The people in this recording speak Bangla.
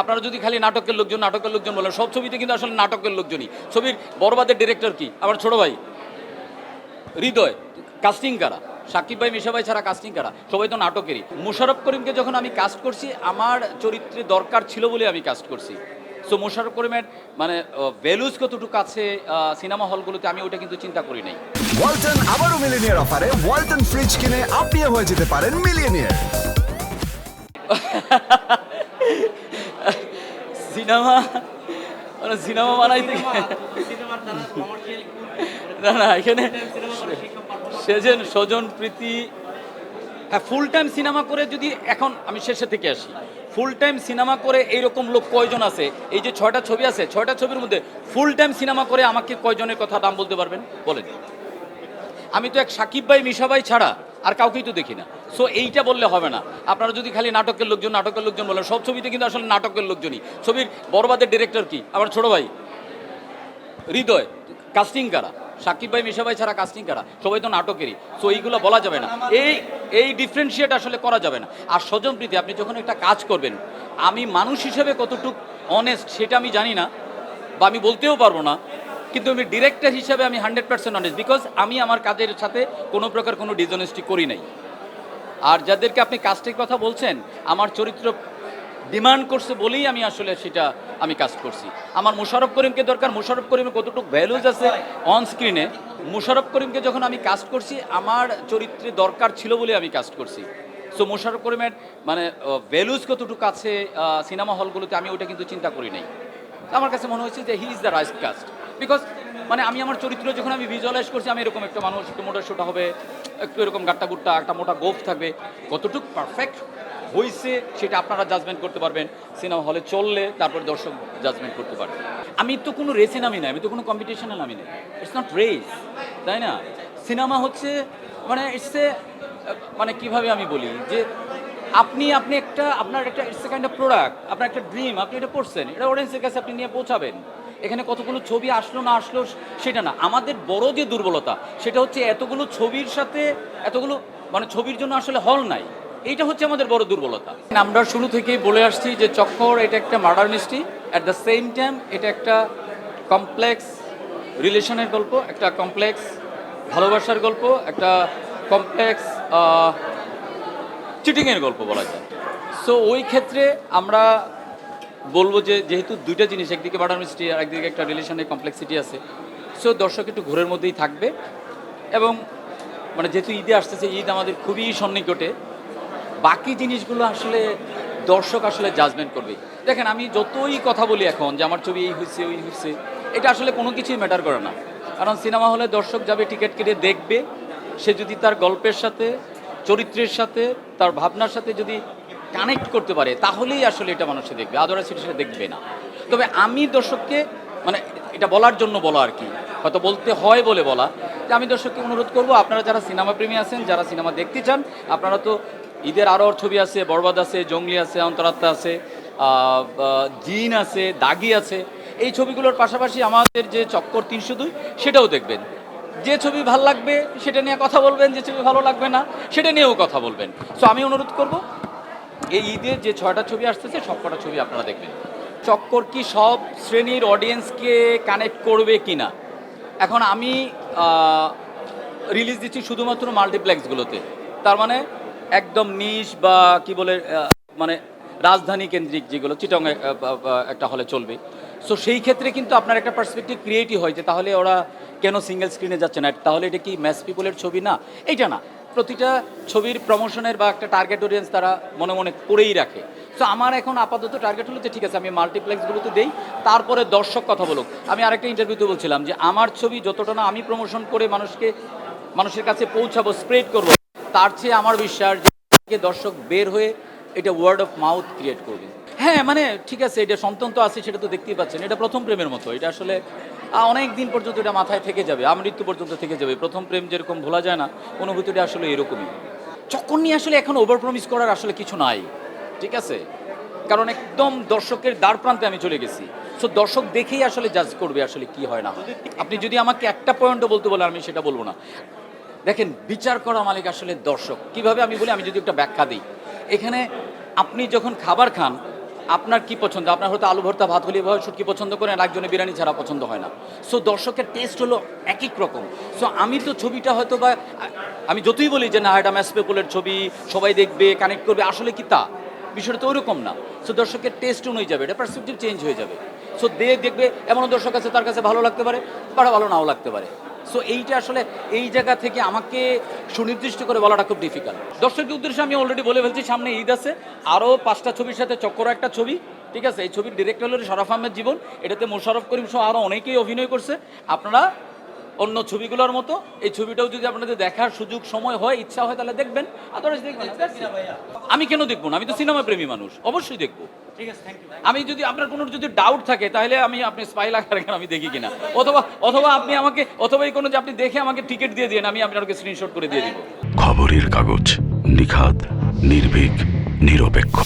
আপনারা যদি খালি নাটকের লোকজন নাটকের লোকজন বলেন সব ছবিতে কিন্তু আসলে নাটকের লোকজনই। ছবির বড়বাদের ডিরেক্টর কি? আমার ছোট ভাই। হৃদয় কাস্টিং কারা? সাকিব ভাই মিশা ভাই ছাড়া কাস্টিং কারা? সবাই তো নাটকেরই। মুশারফ করিমকে যখন আমি কাস্ট করছি আমার চরিত্রে দরকার ছিল বলে আমি কাস্ট করছি। সো মোশারফ করিমের মানে ভ্যালুজ কতটুকু আছে সিনেমা হলগুলোতে আমি ওটা কিন্তু চিন্তা করি নাই। ওয়ালটন আবারও মিলিনিয়ার অফারে ওয়ালটন ফ্রিজ কিনে আপনিও হয়ে যেতে পারেন মিলিয়নিয়ার সিনেমা? মানে সিনেমা বানাইতে না না এখানে সেজন স্বজন প্রীতি। হ্যাঁ ফুল টাইম সিনেমা করে যদি এখন আমি শেষে থেকে আসি। ফুল টাইম সিনেমা করে এইরকম লোক কয়জন আছে? এই যে ছয়টা ছবি আছে ছয়টা ছবির মধ্যে ফুল টাইম সিনেমা করে আমাকে কয়জনের কথা নাম বলতে পারবেন? বলেন। আমি তো এক সাকিব ভাই মিশা ভাই ছাড়া আর কাউকেই তো দেখি না। সো এইটা বললে হবে না। আপনারা যদি খালি নাটকের লোকজন নাটকের লোকজন বলেন, সব ছবিতে কিন্তু আসলে নাটকের লোকজনই। ছবির বরবাদের ডিরেক্টর কি? আমার ছোট ভাই। হৃদয়। কাস্টিং কারা? সাকিব ভাই, মিশা ভাই ছাড়া কাস্টিং কারা? সবাই তো নাটকেরই। সো এইগুলো বলা যাবে না। এই এই ডিফারেন্সিয়েট আসলে করা যাবে না। আর স্বজন প্রীতি, আপনি যখন একটা কাজ করবেন, আমি মানুষ হিসেবে কতটুকু অনেস্ট সেটা আমি জানি না, বা আমি বলতেও পারব না, কিন্তু আমি ডিরেক্টর হিসাবে আমি হান্ড্রেড পার্সেন্ট অনেস্ট বিকজ আমি আমার কাজের সাথে কোনো প্রকার কোনো ডিজনেস্টি করি নাই। আর যাদেরকে আপনি কাস্টের কথা বলছেন, আমার চরিত্র ডিমান্ড করছে বলেই আমি আসলে সেটা আমি কাজ করছি। আমার মুশারফ করিমকে দরকার মুশারফ করিমের কতটুকু ভ্যালুজ আছে অন স্ক্রিনে মুশারফ করিমকে যখন আমি কাস্ট করছি, আমার চরিত্রে দরকার ছিল বলে আমি কাস্ট করছি। সো মুশারফ করিমের মানে ভ্যালুজ কতটুকু আছে সিনেমা হলগুলোতে আমি ওটা কিন্তু চিন্তা করি নাই। আমার কাছে মনে হয়েছে যে he is the right cast because মানে আমি আমার চরিত্র যখন আমি ভিজুয়ালাইজ করছি, আমি এরকম একটা মানুষ, একটু মোটা হবে। একটু এরকম গাট্টা গুট্টা, একটা মোটা গোফ থাকবে। কতটুকু পারফেক্ট হয়েছে সেটা আপনারা জাজমেন্ট করতে পারবেন। সিনেমা হলে চললে তারপর দর্শক জাজমেন্ট করতে পারবে। আমি তো কোনো রেসে নামি না আমি তো কোনো কম্পিটিশনে নামি না ইটস নট রেস তাই না? সিনেমা হচ্ছে মানে ইটস এ মানে কীভাবে আমি বলি? যে আপনি আপনি একটা, আপনার একটা ইটস কাইন্ড অফ প্রোডাক্ট আপনার একটা ড্রিম আপনি এটা করছেন, এটা অডিয়েন্সের কাছে আপনি নিয়ে পৌঁছাবেন। এখানে কতগুলো ছবি আসলো না আসলো সেটা না। আমাদের বড় যে দুর্বলতা, সেটা হচ্ছে এতগুলো ছবির সাথে, এতগুলো মানে ছবির জন্য আসলে হল নাই। এইটা হচ্ছে আমাদের বড় দুর্বলতা। আমরা শুরু থেকেই বলে আসছি যে চক্কর এটা একটা murder mystery at the same time এটা একটা কমপ্লেক্স রিলেশনের গল্প, একটা কমপ্লেক্স ভালোবাসার গল্প, একটা কমপ্লেক্স চিটিংয়ের গল্প বলা যায়। সো ওই ক্ষেত্রে আমরা বলব যে যেহেতু দুইটা জিনিস, একদিকে মার্ডার মিস্ট্রি আর একদিকে একটা রিলেশনের কমপ্লেক্সিটি আছে। সো দর্শক একটু ঘোরের মধ্যেই থাকবে। এবং মানে যেহেতু ঈদে আসতেছে, ঈদ আমাদের খুবই সন্নিকটে। বাকি জিনিসগুলো আসলে দর্শক আসলে জাজমেন্ট করবে। দেখেন, আমি যতই কথা বলি এখন যে আমার ছবি এই হয়েছে ওই হয়েছে এটা আসলে কোনো কিছুই ম্যাটার করে না। কারণ সিনেমা হলে দর্শক যাবে, টিকিট কেটে দেখবে। সে যদি তার গল্পের সাথে, চরিত্রের সাথে, তার ভাবনার সাথে যদি কানেক্ট করতে পারে, তাহলেই আসলে এটা মানুষে দেখবে, আদরা সেটা সেটা দেখবে না। তবে আমি দর্শককে মানে এটা বলার জন্য বলা আর কি, হয়তো বলতে হয় বলে বলা, যে আমি দর্শককে অনুরোধ করব, আপনারা যারা সিনেমা প্রেমী আছেন, যারা সিনেমা দেখতে চান, আপনারা তো ঈদের আরও ছবি আছে, বরবাদ আছে, জঙ্গলি আছে, অন্তরাত্মা আছে জিন আছে, দাগি আছে, এই ছবিগুলোর পাশাপাশি আমাদের যে চক্কর তিনশো দুই, সেটাও দেখবেন। যে ছবি ভালো লাগবে, সেটা নিয়ে কথা বলবেন, যে ছবি ভালো লাগবে না, সেটা নিয়েও কথা বলবেন। সো আমি অনুরোধ করব এই ঈদের যে ছয়টা ছবি আসতেছে, সব কটা ছবি আপনারা দেখবেন। চক্কর কি সব শ্রেণির অডিয়েন্সকে কানেক্ট করবে কি না এখন আমি রিলিজ দিচ্ছি শুধুমাত্র মাল্টিপ্লেক্সগুলোতে তার মানে একদম নিশ বা কি বলে মানে রাজধানী কেন্দ্রিক যেগুলো চিটং একটা হলে চলবে। সো সেই ক্ষেত্রে কিন্তু আপনার একটা পার্সপেক্টিভ ক্রিয়েটই হয় যে তাহলে ওরা কেন সিঙ্গেল স্ক্রিনে যাচ্ছে না? তাহলে এটা কি ম্যাস পিপলের ছবি না? এইটা না। প্রতিটা ছবির প্রমোশনের বা একটা টার্গেট অডিয়েন্স তারা মনে মনে করেই রাখে। সো আমার এখন আপাতত টার্গেট হলো যে, ঠিক আছে, আমি মাল্টিপ্লেক্সগুলোতে দেই, তারপরে দর্শক কথা বলুক। আমি আরেকটা ইন্টারভিউতে বলছিলাম যে, আমার ছবি যতটা না আমি প্রমোশন করে মানুষকে, মানুষের কাছে পৌঁছাবো স্প্রেড করব, তার চেয়ে আমার বিশ্বাস যে দর্শক বের হয়ে এটা ওয়ার্ড অফ মাউথ ক্রিয়েট করবে। হ্যাঁ মানে ঠিক আছে, এটা সন্তান তো আছে, সেটা তো দেখতেই পাচ্ছেন। এটা প্রথম প্রেমের মতো। এটা আসলে অনেক দিন পর্যন্ত এটা মাথায় থেকে যাবে আমৃত্যু পর্যন্ত থেকে যাবে। প্রথম প্রেম যেরকম ভোলা যায় না, অনুভূতিটা আসলে এরকমই। চক্কর নিয়ে আসলে এখন ওভার প্রমিস করার আসলে কিছু নাই, ঠিক আছে? কারণ একদম দর্শকের দ্বার প্রান্তে আমি চলে গেছি। সো দর্শক দেখেই আসলে জাজ করবে আসলে কি হয় না। আপনি যদি আমাকে একটা পয়েন্টও বলতে বলেন, আমি সেটা বলব না। দেখেন, বিচার করা মালিক আসলে দর্শক। কীভাবে আমি বলি? আমি যদি একটা ব্যাখ্যা দিই। এখানে আপনি যখন খাবার খান আপনার কি পছন্দ? আপনার হয়তো আলু ভর্তা, ভাত হলে ভাবে কি পছন্দ করেন আর একজনের বিরিয়ানি ছাড়া পছন্দ হয় না। সো দর্শকের টেস্ট হলো এক এক রকম। সো আমি তো ছবিটা হয়তো বা, আমি যতই বলি যে, না, এটা ম্যাসপেকুলের ছবি, সবাই দেখবে কানেক্ট করবে, আসলে কি তা? বিষয়টা তো ওরকম না। সো দর্শকের টেস্ট অনুযায়ী যাবে, এটা পার্সপেক্টিভ চেঞ্জ হয়ে যাবে। সো দে দেখবে এমন দর্শক আছে, তার কাছে ভালো লাগতে পারে বা ভালো নাও লাগতে পারে। সো এইটা আসলে এই জায়গা থেকে আমাকে সুনির্দিষ্ট করে বলাটা খুব ডিফিকাল্ট দর্শকের উদ্দেশ্যে আমি অলরেডি বলে ফেলছি, সামনে ঈদ আছে, আরও পাঁচটা ছবির সাথে চক্কর একটা ছবি, ঠিক আছে? এই ছবির ডিরেক্টর হলো শরফ আহমেদ জীবন, এটাতে মোশারফ করিম সহ আরও অনেকেই অভিনয় করছে। আপনারা অন্য ছবিগুলোর মতো। এই ছবিটাও যদি আপনাদের দেখার সুযোগ সময় হয় ইচ্ছা হয় তাহলে দেখবেন। আদারওয়াইজ দেখবেন আমি কেন দেখব না? আমি তো সিনেমা প্রেমী মানুষ অবশ্যই দেখব। ঠিক আছে আমি যদি আপনার কোনো যদি ডাউট থাকে তাহলে আমি আপনি স্পাই লাগার কেন আমি দেখি কিনা? অথবা অথবা আপনি আমাকে অথবা এই কোনো যে আপনি দেখে আমাকে টিকিট দিয়ে দিন আমি আপনাকে স্ক্রিনশট করে দিয়ে দিব। খবরের কাগজ নিখাদ নির্ভীক নিরপেক্ষ।